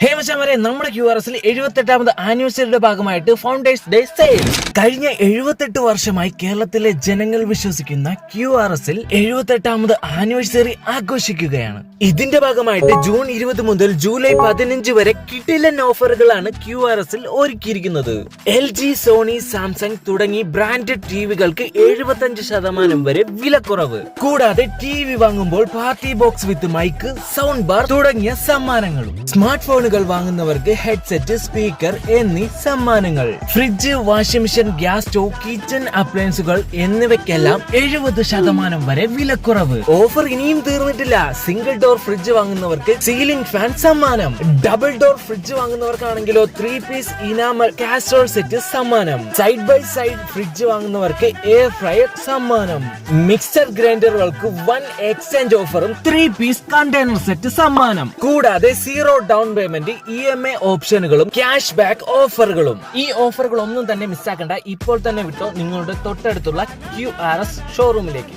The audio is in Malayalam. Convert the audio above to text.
ഹേമശാമരെ നമ്മുടെ ക്യു ആർ എസിൽ എഴുപത്തെട്ടാമത് ആനിവേഴ്സറിയുടെ ഭാഗമായിട്ട് ഫൗണ്ടേഴ്സ് ഡേ സെയിൽ കഴിഞ്ഞ എഴുപത്തെട്ട് വർഷമായി കേരളത്തിലെ ജനങ്ങൾ വിശ്വസിക്കുന്ന ക്യു ആർ എസിൽ എഴുപത്തെട്ടാമത് ആനിവേഴ്സറി ആഘോഷിക്കുകയാണ്. ഇതിന്റെ ഭാഗമായിട്ട് ജൂൺ ഇരുപത് മുതൽ ജൂലൈ പതിനഞ്ച് വരെ കിട്ടിലൻ ഓഫറുകളാണ് ക്യു ആർ എസിൽ ഒരുക്കിയിരിക്കുന്നത്. എൽ ജി സോണി സാംസങ് തുടങ്ങി ബ്രാൻഡഡ് ടിവികൾക്ക് എഴുപത്തഞ്ച് ശതമാനം വരെ വിലക്കുറവ്. കൂടാതെ ടി വി വാങ്ങുമ്പോൾ party box with mic sound bar തുടങ്ങിയ സമ്മാനങ്ങളും. സ്മാർട്ട് ഫോണുകൾ വാങ്ങുന്നവർക്ക് ഹെഡ്സെറ്റ് സ്പീക്കർ എന്നീ സമ്മാനങ്ങൾ. Fridge washing machine gas stove kitchen അപ്ലയൻസുകൾ എന്നിവയ്ക്കെല്ലാം എഴുപത് ശതമാനം വരെ വിലക്കുറവ്. ഓഫർ ഇനിയും തീർന്നിട്ടില്ല. സിംഗിൾ ഡോർ ഫ്രിഡ്ജ് വാങ്ങുന്നവർക്ക് സീലിംഗ് ഫാൻ സമ്മാനം. Double door fridge വാങ്ങുന്നവർക്കാണെങ്കിലോ three piece enamel casserole set സമ്മാനം. സൈഡ് ബൈ സൈഡ് ഫ്രിഡ്ജ് വാങ്ങുന്നവർക്ക് എയർ ഫ്രയർ സമ്മാനം. മിക്സർ ഗ്രൈൻഡറുകൾക്ക് വൺ എക്സ്ചേഞ്ച് ഓഫറും ത്രീ പീസ് കണ്ടെയ്നർ സെറ്റ് സമ്മാനം. കൂടാതെ zero down payment E M I ഓപ്ഷനുകളും ക്യാഷ് ബാക്ക് ഓഫറുകളും. ഈ ഓഫറുകൾ ഒന്നും തന്നെ മിസ്സാക്കണ്ട. ഇപ്പോൾ തന്നെ വിട്ടോ നിങ്ങളുടെ തൊട്ടടുത്തുള്ള ക്യു ആർ എസ് ഷോറൂമിലേക്ക്.